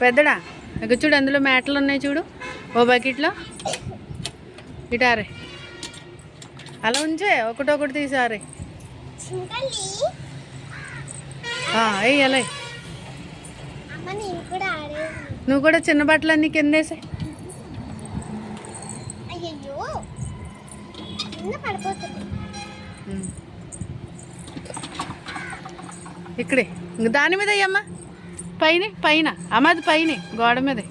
పెద్దడా? ఇక చూడు అందులో మేటలు ఉన్నాయి చూడు. ఓ బకెట్లో. ఇటారే అలా ఉంచే ఒకటొకటి తీసారే అయ్యి అలా నువ్వు కూడా చిన్న బట్టలు అన్నీ కిందేసే ఇక్కడే. ఇంక దాని మీద అయ్యమ్మా పైన పైన. అమ్మది పైన గోడ మీదే.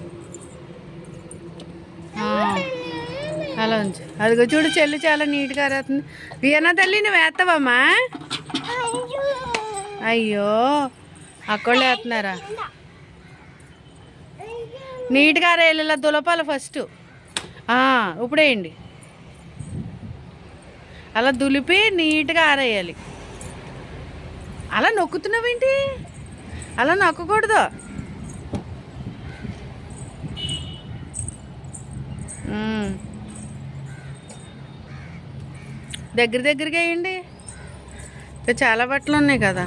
అలా ఉంచు. అదిగో చూడు చెల్లి చాలా నీట్గా ఆరేస్తుంది వియనా తల్లి నువ్వు వేస్తావమ్మా అయ్యో అయ్యో అక్కళ్ళు వేస్తున్నారా? నీట్గా ఆరేయాలి ఇలా దులపాలి ఫస్ట్. ఇప్పుడేయండి అలా దులిపి నీట్గా ఆరేయాలి అలా నొక్కుతున్నావేంటి? అలా నొక్కకూడదు. దగ్గర దగ్గరగా వేయండి. ఇంకా చాలా బట్టలు ఉన్నాయి కదా.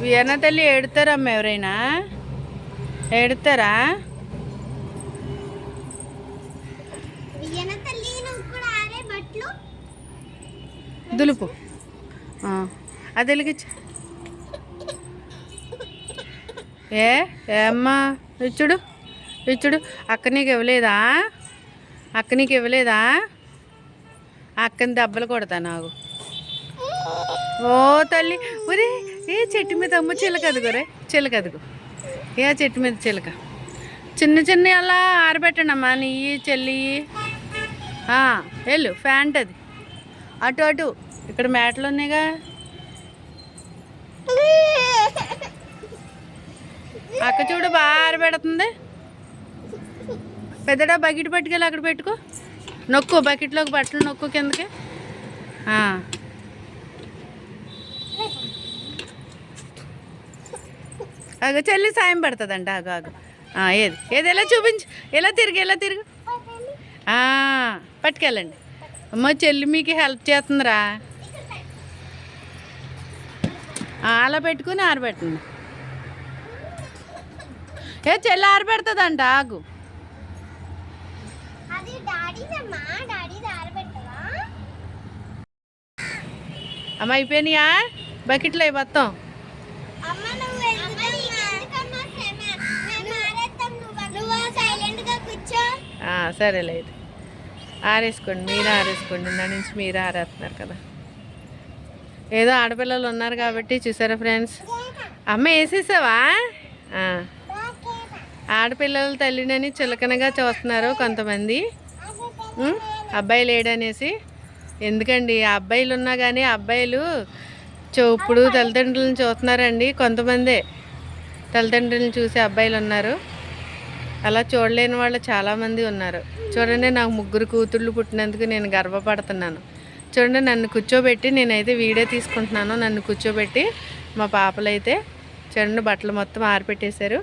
వియనా తల్లి ఏడుతారమ్మ ఎవరైనా? ఏడుతారా? దులుపు. అది వెలిగించు ఏ ఏమ్మా ఇచ్చుడు ఇచ్చుడు అక్క నీకు ఇవ్వలేదా? అక్క నీకు ఇవ్వలేదా? అక్కని దెబ్బలు కొడతా నాకు. ఓ తల్లి ఒరే ఏ చెట్టు మీద అమ్మ చిలక రే ఏ చెట్టు మీద చిలక? చిన్న చిన్న అలా ఆరబెట్టండి అమ్మా నీ చెల్లి వెళ్ళు ఫ్యాంట్ అది. అటు అటు. ఇక్కడ మేటలు ఉన్నాయిగా. అక్క చూడు బాగా పెడుతుంది. పెద్దడా బకెట్ పట్టుకెళ్ళి అక్కడ పెట్టుకో. నొక్కు బకెట్లోకి బట్టలు నొక్కు కిందకి. అగ చెల్లి సాయం పడుతుందండి ఆగు ఆగు. ఏది? ఏది? ఎలా చూపించు? ఎలా తిరిగి? ఎలా తిరుగు? పట్టుకెళ్ళండి. అమ్మ చెల్లి మీకు హెల్ప్ చేస్తుందిరా ఆ, అలా పెట్టుకుని ఆరబెట్టండి ఏ చెల్లి ఆరబెడుతుందంట ఆగు. అమ్మ అయిపోయినాయా? బకెట్లో అవి మొత్తం. సరేలే అయితే. ఆరేసుకోండి మీరు ఆరేసుకోండి నా నుంచి మీరు ఆరేస్తున్నారు కదా. ఏదో ఆడపిల్లలు ఉన్నారు కాబట్టి చూసారా ఫ్రెండ్స్? అమ్మ వేసేసావా? ఆడపిల్లల తల్లినని చులకనగా చూస్తున్నారు కొంతమంది. అబ్బాయి లేడనేసి. ఎందుకండి? అబ్బాయిలు ఉన్నా కానీ అబ్బాయిలు ఇప్పుడు తల్లిదండ్రులను చూస్తున్నారండి కొంతమందే. తల్లిదండ్రులను చూసే అబ్బాయిలు ఉన్నారు. అలా చూడలేని వాళ్ళు చాలామంది ఉన్నారు. చూడండి నాకు ముగ్గురు కూతుళ్ళు పుట్టినందుకు నేను గర్వపడుతున్నాను. చూడండి నన్ను కూర్చోబెట్టి నేనైతే వీడియో తీసుకుంటున్నాను. నన్ను కూర్చోబెట్టి మా పాపలైతే చూడండి బట్టలు మొత్తం ఆరిపెట్టేశారు.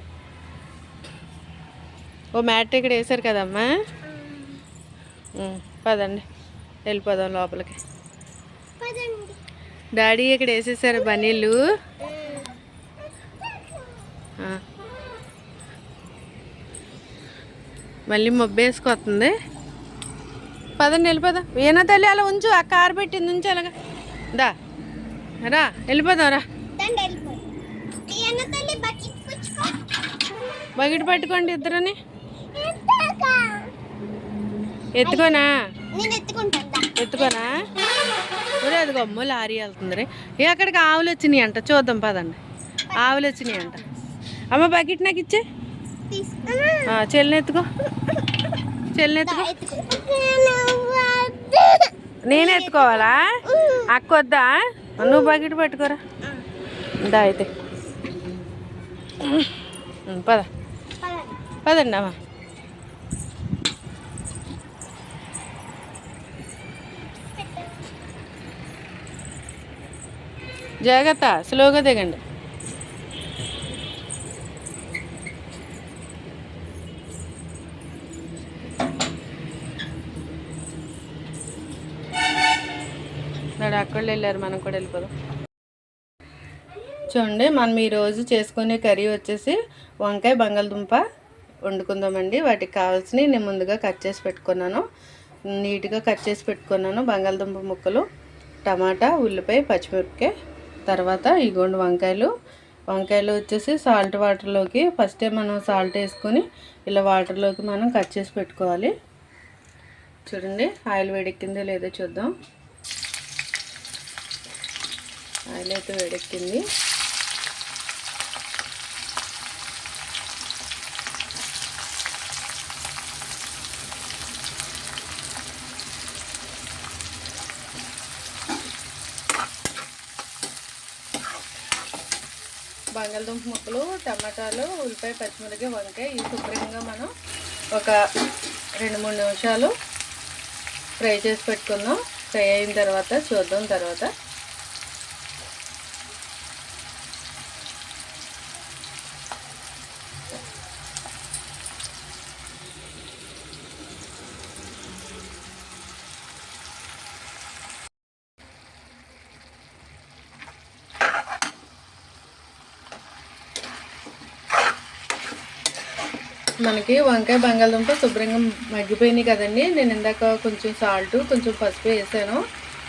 ఓ మ్యాట్ ఇక్కడ వేశారు కదమ్మా? పదండి వెళ్ళిపోదాం లోపలికి. డాడీ ఇక్కడ వేసేసారు బనీళ్ళు. మళ్ళీ మొబ్బేసుకొస్తుంది పదండి వెళ్ళిపోదాం ఏనా తల్లి అలా ఉంచు ఆ కారు పెట్టింది ఉంచు అలాగా. దా. రా వెళ్ళిపోదాం రా. బకెట్ పట్టుకోండి ఇద్దరని. ఎత్తుకోనా. ఎత్తుకోనా? ఒరే అది గమ్మ లారీ వెళ్తుంది రే. ఏ అక్కడికి ఆవులు వచ్చినాయి అంట. చూద్దాం పదండి. ఆవులు వచ్చినాయి అంట. అమ్మ బకెట్ నాకు ఇచ్చే. చెల్లిని ఎత్తుకో. చెల్లిని ఎత్తుకో. నేను ఎత్తుకోవాలా? అక్క వద్దా నువ్వు బకెట్ పట్టుకోరా. దా అయితే. పద. పదండి అమ్మా. జాగ్రత్త స్లోగా దిగండి. అక్కడ అక్కడ వెళ్ళారు. మనం కూడా వెళ్ళిపోదాం. చూడండి మనం ఈరోజు చేసుకునే కర్రీ వచ్చేసి వంకాయ బంగాళదుంప వండుకుందామండి. వాటికి కావాల్సినవి నేను ముందుగా కట్ చేసి పెట్టుకున్నాను. నీట్గా కట్ చేసి పెట్టుకున్నాను బంగాళదుంప ముక్కలు టమాటా ఉల్లిపాయ పచ్చిమిరపకాయ తర్వాత ఇగోండి వంకాయలు. వంకాయలు వచ్చేసి సాల్ట్ వాటర్లోకి ఫస్టే మనం సాల్ట్ వేసుకొని ఇలా వాటర్లోకి మనం కట్ చేసి పెట్టుకోవాలి. చూడండి ఆయిల్ వేడెక్కిందో లేదో చూద్దాం. ఆయిల్ అయితే వేడెక్కింది. బంగాళదుంప ముక్కలు టమాటాలు ఉల్లిపాయ పచ్చిమిరపకాయ వంకాయ ఈ శుభ్రంగా మనం ఒక రెండు మూడు నిమిషాలు ఫ్రై చేసి పెట్టుకుందాం. ఫ్రై అయిన తర్వాత చూద్దాం తర్వాత మనకి వంకాయ బంగాళదుంప శుభ్రంగా మగ్గిపోయినాయి కదండి. నేను ఇందాక కొంచెం సాల్ట్ కొంచెం పసుపు వేసాను.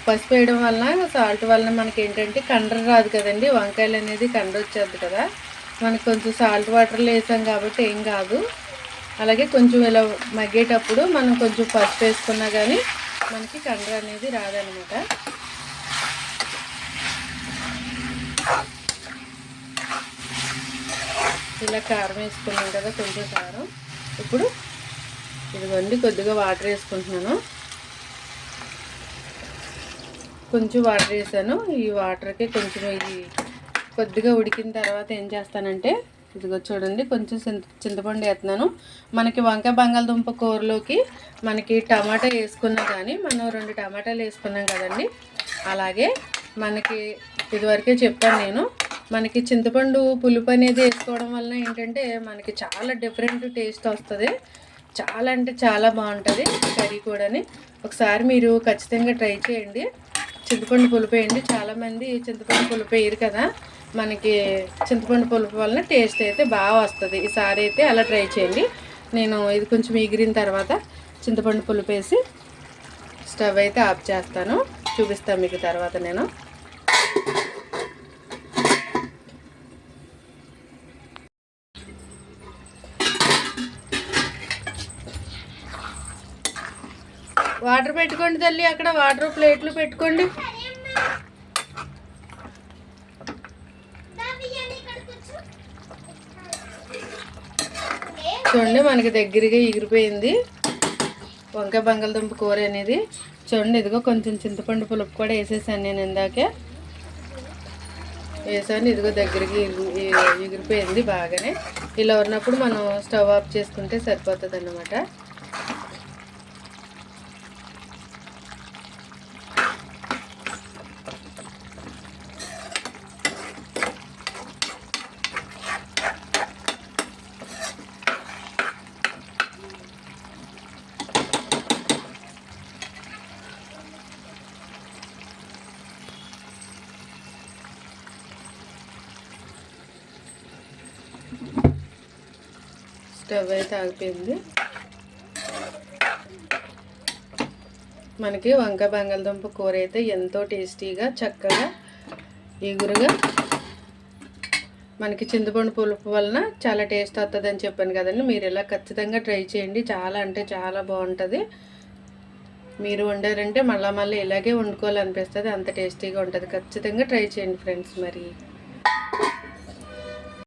పసుపు వేయడం వలన సాల్ట్ వలన మనకి ఏంటంటే కండ్ర రాదు కదండి. వంకాయలు అనేది కండ్ర వచ్చేది కదా. మనకి కొంచెం సాల్ట్ వాటర్లో వేసాం కాబట్టి ఏం కాదు. అలాగే కొంచెం ఇలా మగ్గేటప్పుడు మనం కొంచెం పసుపు వేసుకున్నా కానీ మనకి కండ్ర అనేది రాదనమాట. ఇలా కారం వేసుకున్నాం కదా కొంచెం కారం. ఇప్పుడు ఇదిగోండి కొద్దిగా వాటర్ వేసుకుంటున్నాను. కొంచెం వాటర్ వేసాను. ఈ వాటర్కి కొంచెం ఇది కొద్దిగా ఉడికిన తర్వాత ఏం చేస్తానంటే ఇదిగో చూడండి కొంచెం చింత చింతపండు వేస్తున్నాను. మనకి వంకాయ బంగాళదుంప కూరలోకి మనకి టమాటా వేసుకున్నా కానీ మనం రెండు టమాటాలు వేసుకున్నాం కదండి. అలాగే మనకి ఇదివరకే చెప్పాను నేను మనకి చింతపండు పులుపు అనేది వేసుకోవడం వలన ఏంటంటే మనకి చాలా డిఫరెంట్ టేస్ట్ వస్తుంది. చాలా అంటే చాలా బాగుంటుంది కర్రీ కూడాని. ఒకసారి మీరు ఖచ్చితంగా ట్రై చేయండి. చింతపండు పులుపు వేయండి. చాలామంది చింతపండు పులుపు వేయరు కదా. మనకి చింతపండు పులుపు వలన టేస్ట్ అయితే బాగా వస్తుంది. ఈసారి అయితే అలా ట్రై చేయండి. నేను ఇది కొంచెం ఎగిరిన తర్వాత చింతపండు పులుపు వేసి స్టవ్ అయితే ఆఫ్ చేస్తాను. చూపిస్తాను మీకు తర్వాత నేను. వాటర్ పెట్టుకోండి తల్లి అక్కడ వాటర్ ప్లేట్లు పెట్టుకోండి. చూడండి మనకి దగ్గరగా ఎగిరిపోయింది. వంకాయ బంగాళదుంప కూర అనేది. చూడండి ఇదిగో కొంచెం చింతపండు పులుపు కూడా వేసేసాను నేను ఇందాకే. వేసాను ఇదిగో దగ్గరికి ఎగిరిపోయింది బాగానే. ఇలా ఉన్నప్పుడు మనం స్టవ్ ఆఫ్ చేసుకుంటే సరిపోతుంది అన్నమాట స్టవ్ అయితే ఆగిపోయింది. మనకి వంకాయ బంగాళదుంప కూర అయితే ఎంతో టేస్టీగా చక్కగా ఎగురుగా మనకి చింతపండు పులుపు వలన చాలా టేస్ట్ వస్తుంది అని చెప్పాను కదండి. మీరు ఇలా ఖచ్చితంగా ట్రై చేయండి. చాలా అంటే చాలా బాగుంటుంది. మీరు వండారంటే మళ్ళీ మళ్ళీ ఇలాగే వండుకోవాలనిపిస్తుంది. అంత టేస్టీగా ఉంటుంది. ఖచ్చితంగా ట్రై చేయండి ఫ్రెండ్స్ మరి.